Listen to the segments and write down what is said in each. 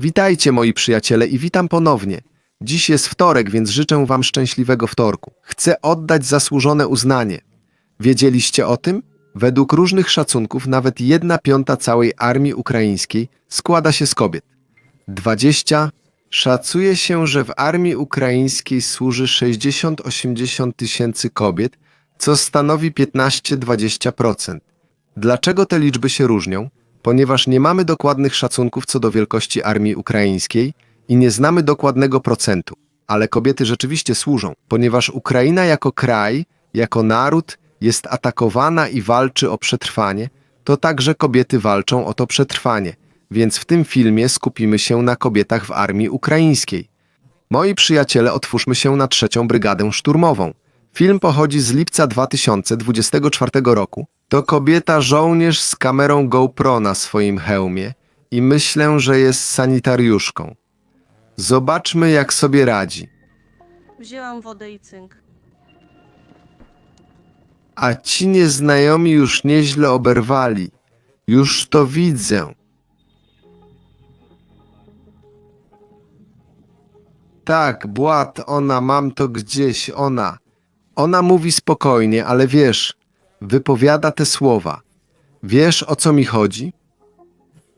Witajcie moi przyjaciele i witam ponownie. Dziś jest wtorek, więc życzę wam szczęśliwego wtorku. Chcę oddać zasłużone uznanie. Wiedzieliście o tym? Według różnych szacunków nawet jedna piąta całej armii ukraińskiej składa się z kobiet. 20. Szacuje się, że w armii ukraińskiej służy 60-80 tysięcy kobiet, co stanowi 15-20%. Dlaczego te liczby się różnią? Ponieważ nie mamy dokładnych szacunków co do wielkości armii ukraińskiej i nie znamy dokładnego procentu. Ale kobiety rzeczywiście służą, ponieważ Ukraina jako kraj, jako naród jest atakowana i walczy o przetrwanie, to także kobiety walczą o to przetrwanie. Więc w tym filmie skupimy się na kobietach w armii ukraińskiej. Moi przyjaciele, otwórzmy się na trzecią brygadę szturmową. Film pochodzi z lipca 2024 roku. To kobieta żołnierz z kamerą GoPro na swoim hełmie i myślę, że jest sanitariuszką. Zobaczmy, jak sobie radzi. Wzięłam wodę i cynk. A ci nieznajomi już nieźle oberwali. Już to widzę. Tak, Błat, ona, mam to gdzieś, ona. Ona mówi spokojnie, ale wiesz, wypowiada te słowa. Wiesz, o co mi chodzi?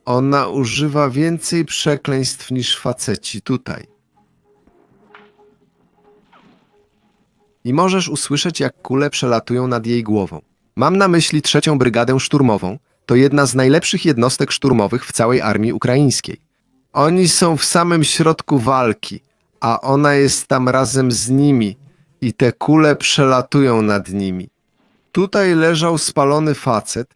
Ona używa więcej przekleństw niż faceci tutaj. I możesz usłyszeć, jak kule przelatują nad jej głową. Mam na myśli trzecią brygadę szturmową. To jedna z najlepszych jednostek szturmowych w całej armii ukraińskiej. Oni są w samym środku walki, a ona jest tam razem z nimi i te kule przelatują nad nimi. Tutaj leżał spalony facet.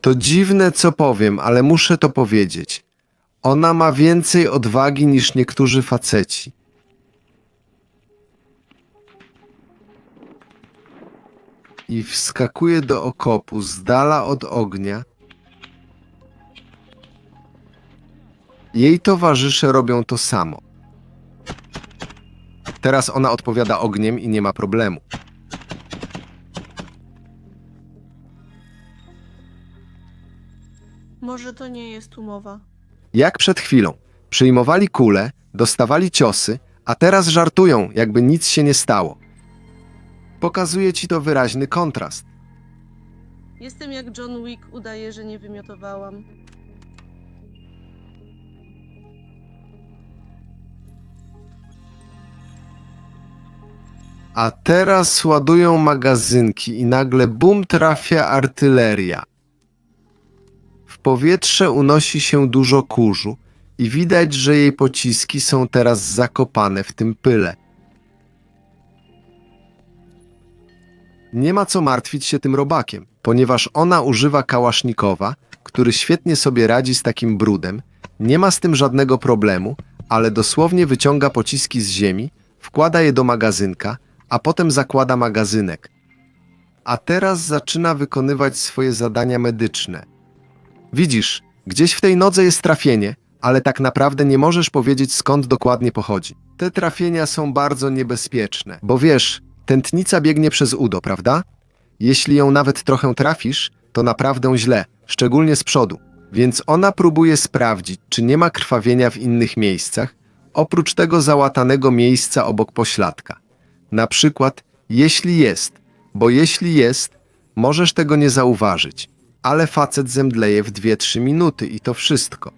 To dziwne, co powiem, ale muszę to powiedzieć. Ona ma więcej odwagi niż niektórzy faceci. I wskakuje do okopu z dala od ognia. Jej towarzysze robią to samo. Teraz ona odpowiada ogniem i nie ma problemu. Może to nie jest umowa. Jak przed chwilą. Przyjmowali kule, dostawali ciosy, a teraz żartują, jakby nic się nie stało. Pokazuje ci to wyraźny kontrast. Jestem jak John Wick, udaje, że nie wymiotowałam. A teraz ładują magazynki i nagle bum trafia artyleria. W powietrze unosi się dużo kurzu i widać, że jej pociski są teraz zakopane w tym pyle. Nie ma co martwić się tym robakiem, ponieważ ona używa kałasznikowa, który świetnie sobie radzi z takim brudem, nie ma z tym żadnego problemu, ale dosłownie wyciąga pociski z ziemi, wkłada je do magazynka, a potem zakłada magazynek. A teraz zaczyna wykonywać swoje zadania medyczne. Widzisz, gdzieś w tej nodze jest trafienie, ale tak naprawdę nie możesz powiedzieć skąd dokładnie pochodzi. Te trafienia są bardzo niebezpieczne, bo wiesz, tętnica biegnie przez udo, prawda? Jeśli ją nawet trochę trafisz, to naprawdę źle, szczególnie z przodu. Więc ona próbuje sprawdzić, czy nie ma krwawienia w innych miejscach, oprócz tego załatanego miejsca obok pośladka. Na przykład, jeśli jest, bo jeśli jest, możesz tego nie zauważyć, ale facet zemdleje w 2-3 minuty i to wszystko.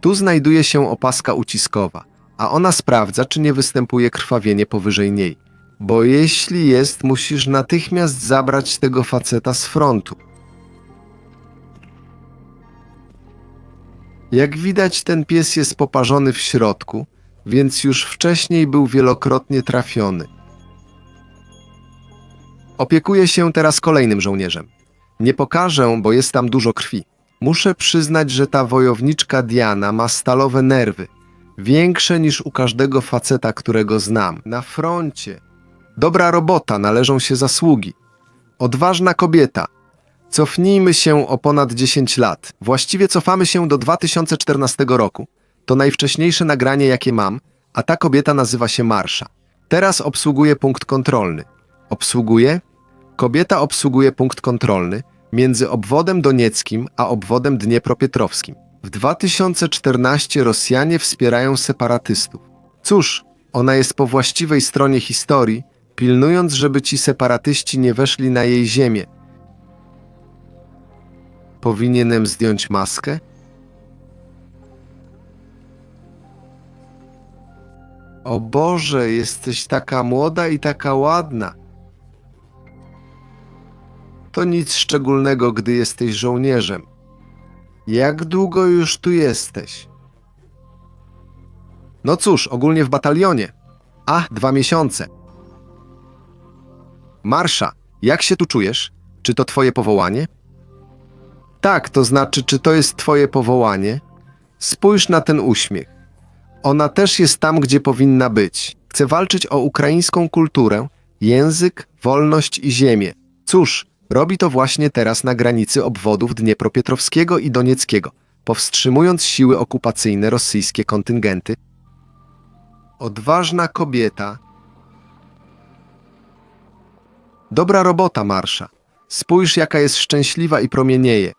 Tu znajduje się opaska uciskowa, a ona sprawdza, czy nie występuje krwawienie powyżej niej. Bo jeśli jest, musisz natychmiast zabrać tego faceta z frontu. Jak widać, ten pies jest poparzony w środku, więc już wcześniej był wielokrotnie trafiony. Opiekuję się teraz kolejnym żołnierzem. Nie pokażę, bo jest tam dużo krwi. Muszę przyznać, że ta wojowniczka Diana ma stalowe nerwy, większe niż u każdego faceta, którego znam. Na froncie. Dobra robota, należą się zasługi. Odważna kobieta. Cofnijmy się o ponad 10 lat. Właściwie cofamy się do 2014 roku. To najwcześniejsze nagranie, jakie mam, a ta kobieta nazywa się Marsza. Teraz obsługuje punkt kontrolny. Obsługuje? Kobieta obsługuje punkt kontrolny, między obwodem donieckim a obwodem dniepropietrowskim. W 2014 Rosjanie wspierają separatystów. Cóż, ona jest po właściwej stronie historii, pilnując, żeby ci separatyści nie weszli na jej ziemię. Powinienem zdjąć maskę? O Boże, jesteś taka młoda i taka ładna. To nic szczególnego, gdy jesteś żołnierzem. Jak długo już tu jesteś? No cóż, ogólnie w batalionie. A, dwa miesiące. Marsza, jak się tu czujesz? Czy to twoje powołanie? Tak, to znaczy, czy to jest twoje powołanie? Spójrz na ten uśmiech. Ona też jest tam, gdzie powinna być. Chce walczyć o ukraińską kulturę, język, wolność i ziemię. Cóż, robi to właśnie teraz na granicy obwodów Dniepropietrowskiego i Donieckiego, powstrzymując siły okupacyjne rosyjskie kontyngenty. Odważna kobieta. Dobra robota, Marsza. Spójrz, jaka jest szczęśliwa i promienieje.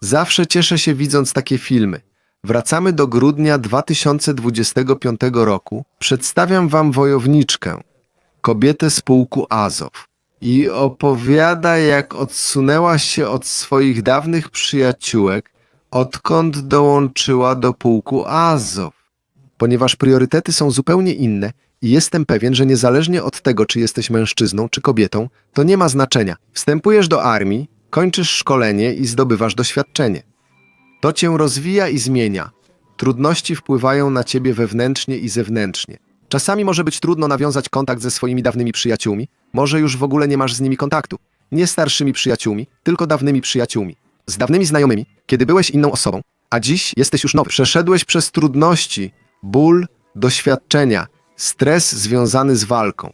Zawsze cieszę się widząc takie filmy. Wracamy do grudnia 2025 roku. Przedstawiam wam wojowniczkę, kobietę z pułku Azow. I opowiada, jak odsunęła się od swoich dawnych przyjaciółek, odkąd dołączyła do pułku Azow. Ponieważ priorytety są zupełnie inne i jestem pewien, że niezależnie od tego, czy jesteś mężczyzną czy kobietą, to nie ma znaczenia. Wstępujesz do armii, kończysz szkolenie i zdobywasz doświadczenie. To cię rozwija i zmienia. Trudności wpływają na ciebie wewnętrznie i zewnętrznie. Czasami może być trudno nawiązać kontakt ze swoimi dawnymi przyjaciółmi, może już w ogóle nie masz z nimi kontaktu. Nie starszymi przyjaciółmi, tylko dawnymi przyjaciółmi. Z dawnymi znajomymi, kiedy byłeś inną osobą, a dziś jesteś już nowy. Przeszedłeś przez trudności, ból, doświadczenia, stres związany z walką.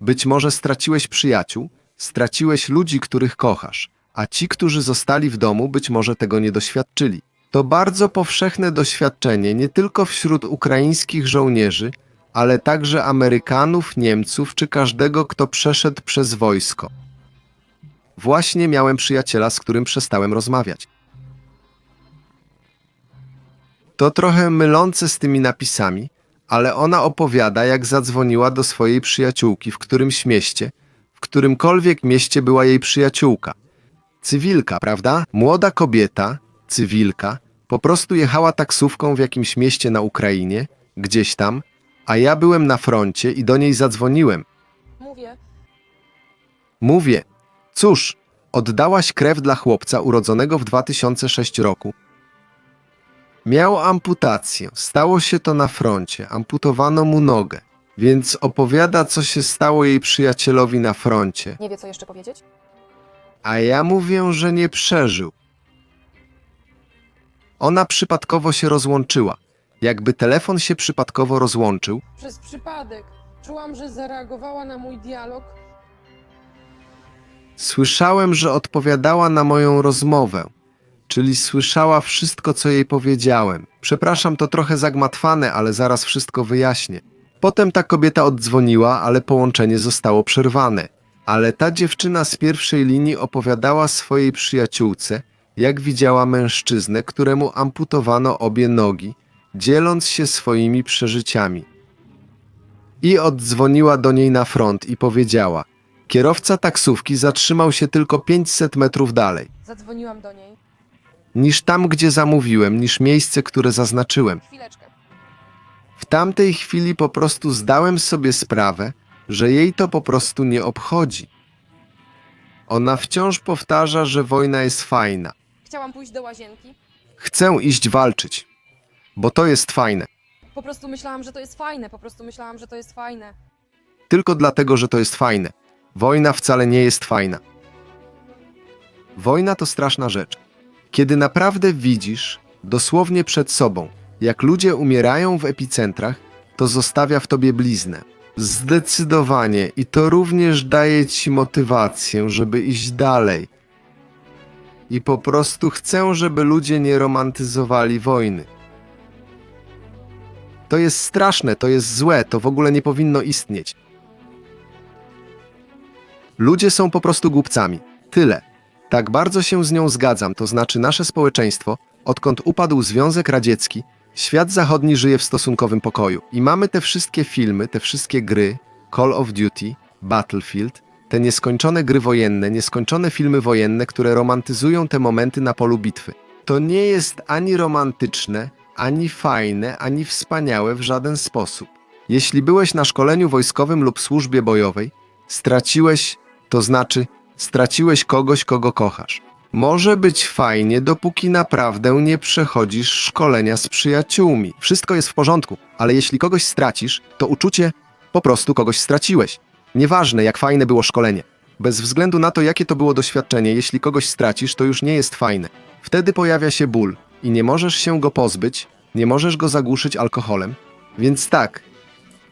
Być może straciłeś przyjaciół, straciłeś ludzi, których kochasz, a ci, którzy zostali w domu, być może tego nie doświadczyli. To bardzo powszechne doświadczenie nie tylko wśród ukraińskich żołnierzy, ale także Amerykanów, Niemców czy każdego, kto przeszedł przez wojsko. Właśnie miałem przyjaciela, z którym przestałem rozmawiać. To trochę mylące z tymi napisami, ale ona opowiada, jak zadzwoniła do swojej przyjaciółki w którymś mieście, w którymkolwiek mieście była jej przyjaciółka. Cywilka, prawda? Młoda kobieta, cywilka, po prostu jechała taksówką w jakimś mieście na Ukrainie, gdzieś tam, a ja byłem na froncie i do niej zadzwoniłem. Mówię, Mówię, cóż, oddałaś krew dla chłopca urodzonego w 2006 roku. Miał amputację, stało się to na froncie, amputowano mu nogę, więc opowiada, co się stało jej przyjacielowi na froncie, nie wie co jeszcze powiedzieć? a ja mówię, że nie przeżył. Ona przypadkowo się rozłączyła. Jakby telefon się przypadkowo rozłączył, Przez przypadek. Czułam, że zareagowała na mój dialog. Słyszałem, że odpowiadała na moją rozmowę, czyli słyszała wszystko, co jej powiedziałem. Przepraszam, to trochę zagmatwane, ale zaraz wszystko wyjaśnię. Potem ta kobieta oddzwoniła, ale połączenie zostało przerwane. Ale ta dziewczyna z pierwszej linii opowiadała swojej przyjaciółce, jak widziała mężczyznę, któremu amputowano obie nogi, dzieląc się swoimi przeżyciami. I oddzwoniła do niej na front i powiedziała – Kierowca taksówki zatrzymał się tylko 500 metrów dalej, Zadzwoniłam do niej. niż tam, gdzie zamówiłem, niż miejsce, które zaznaczyłem. Chwileczkę. W tamtej chwili po prostu zdałem sobie sprawę, że jej to po prostu nie obchodzi. Ona wciąż powtarza, że wojna jest fajna. Chciałam pójść do łazienki. Chcę iść walczyć, bo to jest fajne. Po prostu myślałam, że to jest fajne. Po prostu myślałam, że to jest fajne. Tylko dlatego, że to jest fajne. Wojna wcale nie jest fajna. Wojna to straszna rzecz. Kiedy naprawdę widzisz, dosłownie przed sobą, jak ludzie umierają w epicentrach, to zostawia w tobie bliznę. Zdecydowanie i to również daje ci motywację, żeby iść dalej. I po prostu chcę, żeby ludzie nie romantyzowali wojny. To jest straszne, to jest złe, to w ogóle nie powinno istnieć. Ludzie są po prostu głupcami. tyle. Tak bardzo się z nią zgadzam, to znaczy nasze społeczeństwo, odkąd upadł Związek Radziecki, świat zachodni żyje w stosunkowym pokoju. I mamy te wszystkie filmy, te wszystkie gry, Call of Duty, Battlefield, te nieskończone gry wojenne, nieskończone filmy wojenne, które romantyzują te momenty na polu bitwy. To nie jest ani romantyczne, ani fajne, ani wspaniałe w żaden sposób. Jeśli byłeś na szkoleniu wojskowym lub służbie bojowej, straciłeś, to znaczy straciłeś kogoś, kogo kochasz. Może być fajnie, dopóki naprawdę nie przechodzisz szkolenia z przyjaciółmi. Wszystko jest w porządku, ale jeśli kogoś stracisz, to uczucie po prostu kogoś straciłeś. Nieważne, jak fajne było szkolenie. Bez względu na to, jakie to było doświadczenie, jeśli kogoś stracisz, to już nie jest fajne. Wtedy pojawia się ból i nie możesz się go pozbyć, nie możesz go zagłuszyć alkoholem. Więc tak,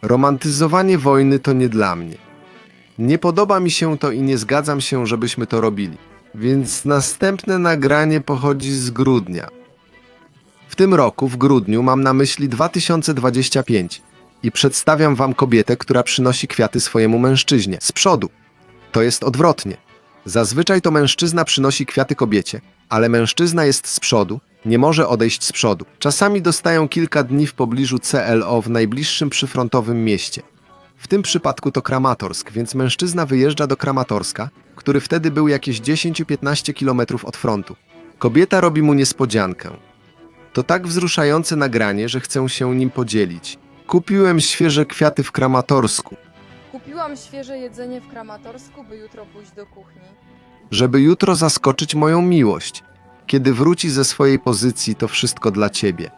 romantyzowanie wojny to nie dla mnie. Nie podoba mi się to i nie zgadzam się, żebyśmy to robili. Więc następne nagranie pochodzi z grudnia. W tym roku, w grudniu, mam na myśli 2025 i przedstawiam wam kobietę, która przynosi kwiaty swojemu mężczyźnie z przodu. To jest odwrotnie. Zazwyczaj to mężczyzna przynosi kwiaty kobiecie, ale mężczyzna jest z przodu, nie może odejść z przodu. Czasami dostają kilka dni w pobliżu CLO w najbliższym przyfrontowym mieście. W tym przypadku to Kramatorsk, więc mężczyzna wyjeżdża do Kramatorska, który wtedy był jakieś 10-15 kilometrów od frontu. Kobieta robi mu niespodziankę. To tak wzruszające nagranie, że chcę się nim podzielić. Kupiłem świeże kwiaty w Kramatorsku, Kupiłam świeże jedzenie w Kramatorsku, by jutro pójść do kuchni. żeby jutro zaskoczyć moją miłość. Kiedy wróci ze swojej pozycji, to wszystko dla ciebie.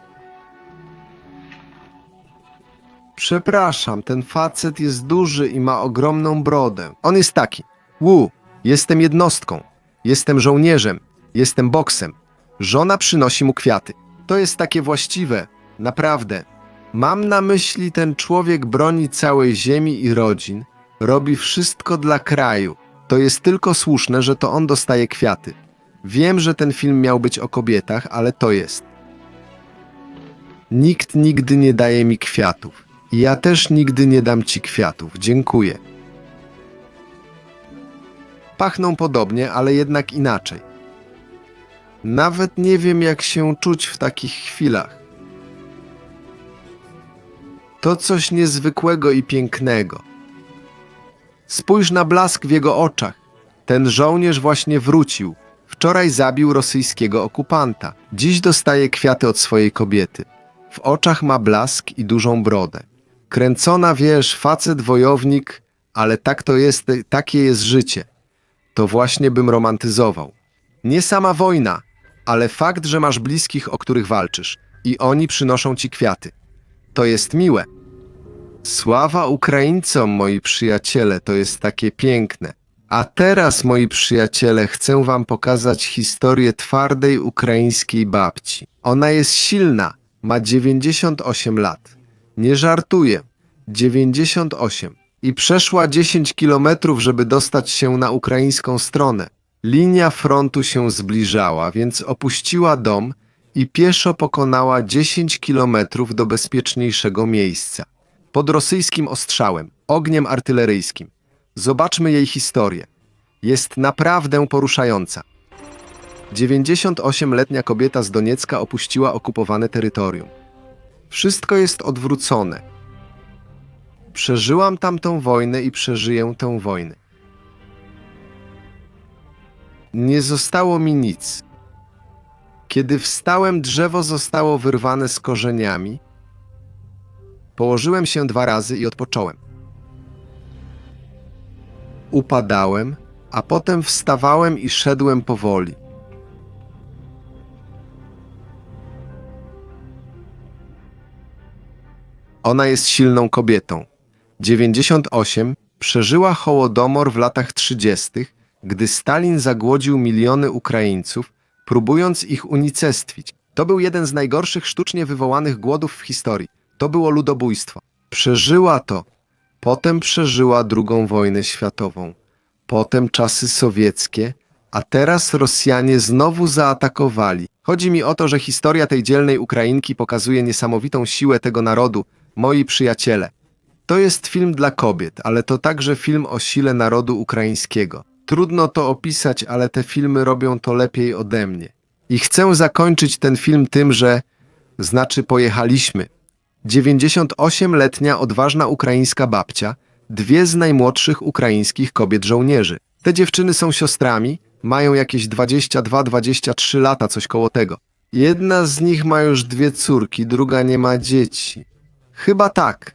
Przepraszam, ten facet jest duży i ma ogromną brodę. On jest taki. Wu, jestem jednostką, jestem żołnierzem, jestem boksem. Żona przynosi mu kwiaty. To jest takie właściwe, naprawdę. Mam na myśli, ten człowiek broni całej ziemi i rodzin, robi wszystko dla kraju. To jest tylko słuszne, że to on dostaje kwiaty. Wiem, że ten film miał być o kobietach, ale to jest. Nikt nigdy nie daje mi kwiatów. I ja też nigdy nie dam ci kwiatów. Dziękuję. Pachną podobnie, ale jednak inaczej. Nawet nie wiem, jak się czuć w takich chwilach. To coś niezwykłego i pięknego. Spójrz na blask w jego oczach. Ten żołnierz właśnie wrócił. Wczoraj zabił rosyjskiego okupanta. Dziś dostaje kwiaty od swojej kobiety. W oczach ma blask i dużą brodę. Kręcona, wiesz, facet, wojownik, ale tak to jest, takie jest życie. To właśnie bym romantyzował. Nie sama wojna, ale fakt, że masz bliskich, o których walczysz i oni przynoszą ci kwiaty. To jest miłe. Sława Ukraińcom, moi przyjaciele, to jest takie piękne. A teraz, moi przyjaciele, chcę wam pokazać historię twardej ukraińskiej babci. Ona jest silna, ma 98 lat. Nie żartuję. 98. I przeszła 10 kilometrów, żeby dostać się na ukraińską stronę. Linia frontu się zbliżała, więc opuściła dom i pieszo pokonała 10 kilometrów do bezpieczniejszego miejsca. Pod rosyjskim ostrzałem, ogniem artyleryjskim. Zobaczmy jej historię. Jest naprawdę poruszająca. 98-letnia kobieta z Doniecka opuściła okupowane terytorium. Wszystko jest odwrócone. Przeżyłam tamtą wojnę i przeżyję tę wojnę. Nie zostało mi nic. Kiedy wstałem, drzewo zostało wyrwane z korzeniami. Położyłem się dwa razy i odpocząłem. Upadałem, a potem wstawałem i szedłem powoli. Ona jest silną kobietą. 98 przeżyła Hołodomor w latach 30., gdy Stalin zagłodził miliony Ukraińców, próbując ich unicestwić. To był jeden z najgorszych sztucznie wywołanych głodów w historii. To było ludobójstwo. Przeżyła to. Potem przeżyła II wojnę światową. Potem czasy sowieckie, a teraz Rosjanie znowu zaatakowali. Chodzi mi o to, że historia tej dzielnej Ukrainki pokazuje niesamowitą siłę tego narodu, moi przyjaciele. To jest film dla kobiet, ale to także film o sile narodu ukraińskiego. Trudno to opisać, ale te filmy robią to lepiej ode mnie. I chcę zakończyć ten film tym, że znaczy pojechaliśmy. 98-letnia odważna ukraińska babcia, dwie z najmłodszych ukraińskich kobiet żołnierzy. Te dziewczyny są siostrami, mają jakieś 22-23 lata, coś koło tego. Jedna z nich ma już dwie córki, druga nie ma dzieci. Chyba tak,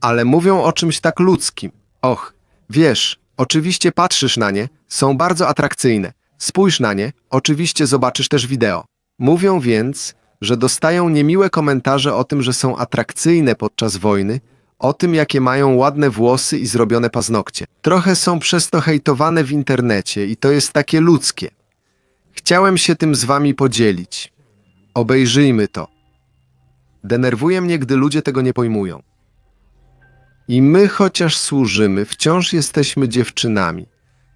ale mówią o czymś tak ludzkim. Och, wiesz, oczywiście patrzysz na nie, są bardzo atrakcyjne. Spójrz na nie, oczywiście zobaczysz też wideo. Mówią więc, że dostają niemiłe komentarze o tym, że są atrakcyjne podczas wojny, o tym, jakie mają ładne włosy i zrobione paznokcie. Trochę są przez to hejtowane w internecie i to jest takie ludzkie. Chciałem się tym z wami podzielić. Obejrzyjmy to. Denerwuje mnie, gdy ludzie tego nie pojmują. I my, chociaż służymy, wciąż jesteśmy dziewczynami.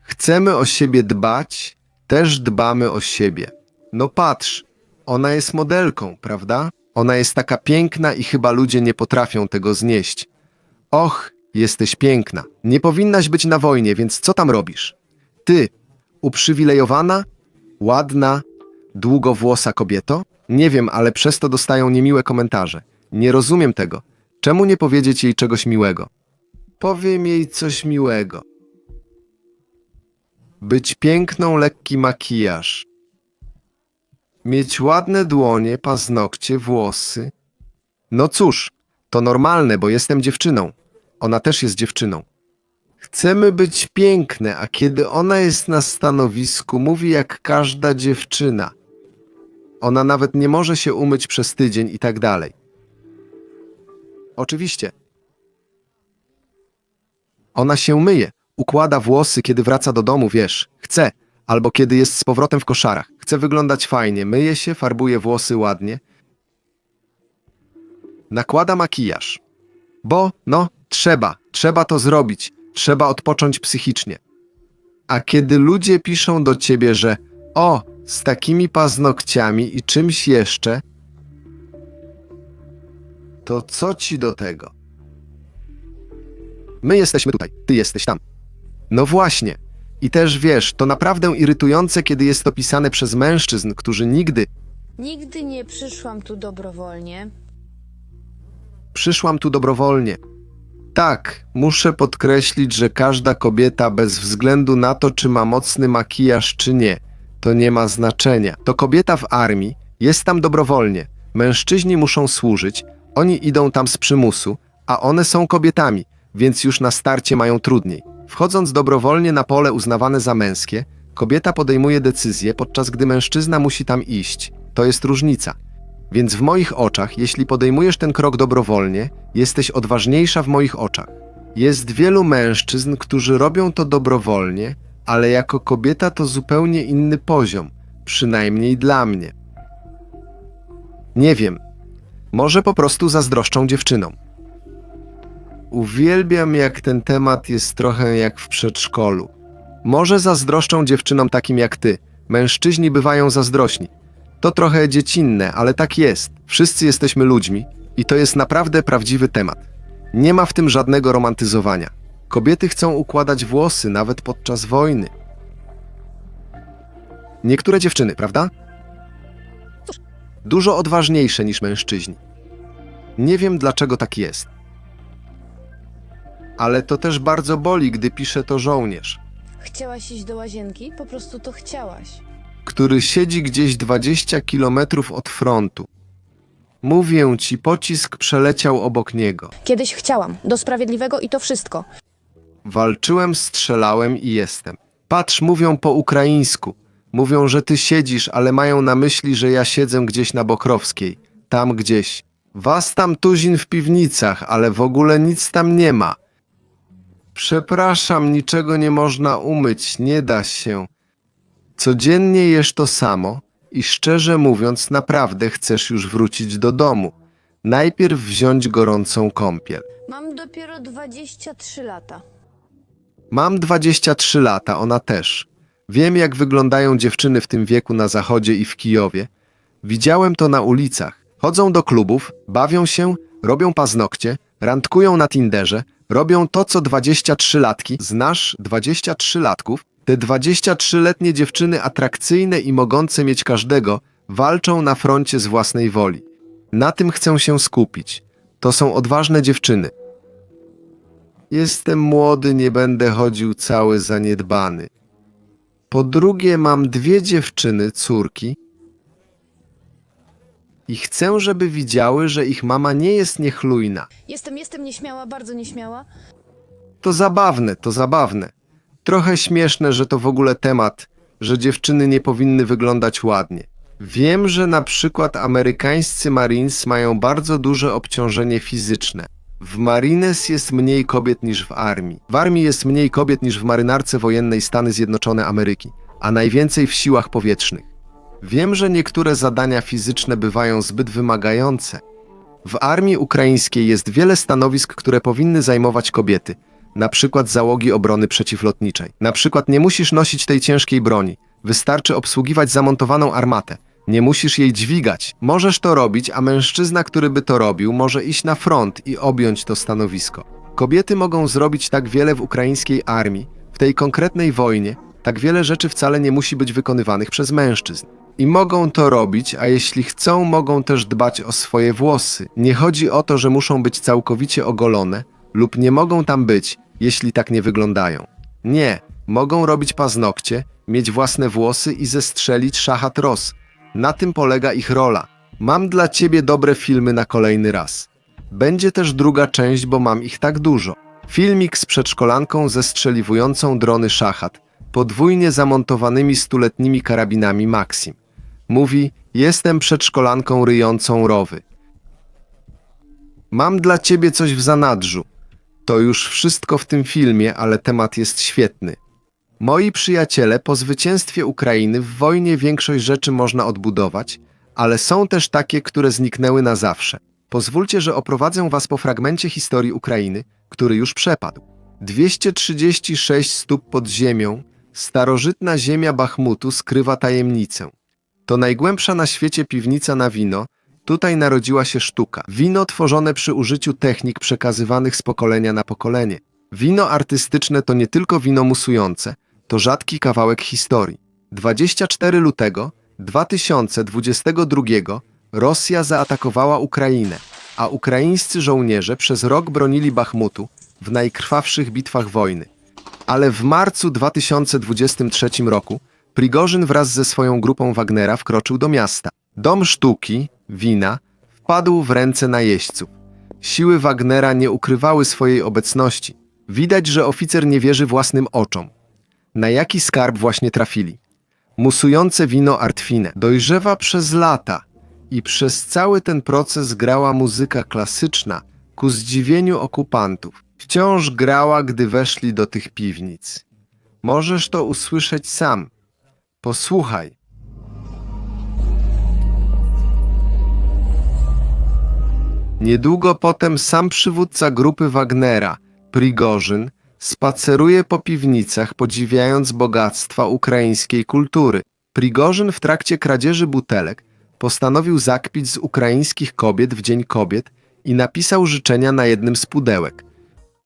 Chcemy o siebie dbać, też dbamy o siebie. No patrz, ona jest modelką, prawda? Ona jest taka piękna i chyba ludzie nie potrafią tego znieść. Och, jesteś piękna. Nie powinnaś być na wojnie, więc co tam robisz? Ty, uprzywilejowana, ładna, długowłosa kobieto? Nie wiem, ale przez to dostają niemiłe komentarze. Nie rozumiem tego. Czemu nie powiedzieć jej czegoś miłego? Powiem jej coś miłego. Być piękną, lekki makijaż. Mieć ładne dłonie, paznokcie, włosy. No cóż, to normalne, bo jestem dziewczyną. Ona też jest dziewczyną. Chcemy być piękne, a kiedy ona jest na stanowisku, mówi jak każda dziewczyna. Ona nawet nie może się umyć przez tydzień i tak dalej. Oczywiście. Ona się myje, układa włosy, kiedy wraca do domu, wiesz, chce, albo kiedy jest z powrotem w koszarach. Chce wyglądać fajnie, myje się, farbuje włosy ładnie. Nakłada makijaż. Bo, no, trzeba, trzeba to zrobić, trzeba odpocząć psychicznie. A kiedy ludzie piszą do ciebie, że o, z takimi paznokciami i czymś jeszcze, to co ci do tego? My jesteśmy tutaj, ty jesteś tam. No właśnie. I też wiesz, to naprawdę irytujące, kiedy jest to pisane przez mężczyzn, którzy nigdy Nigdy nie przyszłam tu dobrowolnie. przyszłam tu dobrowolnie. Tak, muszę podkreślić, że każda kobieta, bez względu na to, czy ma mocny makijaż, czy nie, to nie ma znaczenia. To kobieta w armii jest tam dobrowolnie. Mężczyźni muszą służyć, oni idą tam z przymusu, a one są kobietami, więc już na starcie mają trudniej. Wchodząc dobrowolnie na pole uznawane za męskie, kobieta podejmuje decyzję, podczas gdy mężczyzna musi tam iść. To jest różnica. Więc w moich oczach, jeśli podejmujesz ten krok dobrowolnie, jesteś odważniejsza w moich oczach. Jest wielu mężczyzn, którzy robią to dobrowolnie, ale jako kobieta to zupełnie inny poziom, przynajmniej dla mnie. Nie wiem, może po prostu zazdroszczą dziewczynom. Uwielbiam, jak ten temat jest trochę jak w przedszkolu. Może zazdroszczą dziewczynom takim jak ty. Mężczyźni bywają zazdrośni. To trochę dziecinne, ale tak jest. Wszyscy jesteśmy ludźmi i to jest naprawdę prawdziwy temat. Nie ma w tym żadnego romantyzowania. Kobiety chcą układać włosy nawet podczas wojny. Niektóre dziewczyny, prawda? Dużo odważniejsze niż mężczyźni. Nie wiem dlaczego tak jest. Ale to też bardzo boli, gdy pisze to żołnierz, Chciałaś iść do łazienki? Po prostu to chciałaś. który siedzi gdzieś 20 kilometrów od frontu. Mówię ci, pocisk przeleciał obok niego. Kiedyś chciałam. Do sprawiedliwego i to wszystko. Walczyłem, strzelałem i jestem. Patrz, mówią po ukraińsku. Mówią, że ty siedzisz, ale mają na myśli, że ja siedzę gdzieś na Bokrowskiej. Tam gdzieś. Was tam tuzin w piwnicach, ale w ogóle nic tam nie ma. Przepraszam, niczego nie można umyć, nie da się. Codziennie jesz to samo i szczerze mówiąc, naprawdę chcesz już wrócić do domu. Najpierw wziąć gorącą kąpiel. Mam dopiero 23 lata. Mam 23 lata, ona też. Wiem, jak wyglądają dziewczyny w tym wieku na zachodzie i w Kijowie. Widziałem to na ulicach. Chodzą do klubów, bawią się, robią paznokcie, randkują na Tinderze, robią to, co 23-latki. Znasz 23-latków? Te 23-letnie dziewczyny atrakcyjne i mogące mieć każdego walczą na froncie z własnej woli. Na tym chcę się skupić. To są odważne dziewczyny. Jestem młody, nie będę chodził cały zaniedbany. Po drugie, mam dwie dziewczyny, córki, i chcę, żeby widziały, że ich mama nie jest niechlujna. Jestem, jestem nieśmiała, bardzo nieśmiała. To zabawne, to zabawne. Trochę śmieszne, że to w ogóle temat, że dziewczyny nie powinny wyglądać ładnie. Wiem, że na przykład amerykańscy Marines mają bardzo duże obciążenie fizyczne. W Marines jest mniej kobiet niż w armii. W armii jest mniej kobiet niż w marynarce wojennej Stany Zjednoczone Ameryki, a najwięcej w siłach powietrznych. Wiem, że niektóre zadania fizyczne bywają zbyt wymagające. W armii ukraińskiej jest wiele stanowisk, które powinny zajmować kobiety, na przykład załogi obrony przeciwlotniczej. Na przykład nie musisz nosić tej ciężkiej broni, wystarczy obsługiwać zamontowaną armatę. Nie musisz jej dźwigać. Możesz to robić, a mężczyzna, który by to robił, może iść na front i objąć to stanowisko. Kobiety mogą zrobić tak wiele w ukraińskiej armii, w tej konkretnej wojnie, tak wiele rzeczy wcale nie musi być wykonywanych przez mężczyzn. I mogą to robić, a jeśli chcą, mogą też dbać o swoje włosy. Nie chodzi o to, że muszą być całkowicie ogolone lub nie mogą tam być, jeśli tak nie wyglądają. Nie, mogą robić paznokcie, mieć własne włosy i zestrzelić szachat ros. Na tym polega ich rola. Mam dla ciebie dobre filmy na kolejny raz. Będzie też druga część, bo mam ich tak dużo. Filmik z przedszkolanką zestrzeliwującą drony szachat, podwójnie zamontowanymi stuletnimi karabinami Maxim. Mówi, jestem przedszkolanką ryjącą rowy. Mam dla ciebie coś w zanadrzu. To już wszystko w tym filmie, ale temat jest świetny. Moi przyjaciele, po zwycięstwie Ukrainy w wojnie większość rzeczy można odbudować, ale są też takie, które zniknęły na zawsze. Pozwólcie, że oprowadzę was po fragmencie historii Ukrainy, który już przepadł. 236 stóp pod ziemią, starożytna ziemia Bachmutu skrywa tajemnicę. To najgłębsza na świecie piwnica na wino. Tutaj narodziła się sztuka. Wino tworzone przy użyciu technik przekazywanych z pokolenia na pokolenie. Wino artystyczne to nie tylko wino musujące, to rzadki kawałek historii. 24 lutego 2022 Rosja zaatakowała Ukrainę, a ukraińscy żołnierze przez rok bronili Bachmutu w najkrwawszych bitwach wojny. Ale w marcu 2023 roku Prigorzyn wraz ze swoją grupą Wagnera wkroczył do miasta. Dom sztuki, wina, wpadł w ręce najeźdźców. Siły Wagnera nie ukrywały swojej obecności. Widać, że oficer nie wierzy własnym oczom. Na jaki skarb właśnie trafili? Musujące wino Artwine dojrzewa przez lata i przez cały ten proces grała muzyka klasyczna ku zdziwieniu okupantów. Wciąż grała, gdy weszli do tych piwnic. Możesz to usłyszeć sam. Posłuchaj. Niedługo potem sam przywódca grupy Wagnera, Prigorzyn, spaceruje po piwnicach, podziwiając bogactwa ukraińskiej kultury. Prigorzyn w trakcie kradzieży butelek postanowił zakpić z ukraińskich kobiet w Dzień Kobiet i napisał życzenia na jednym z pudełek.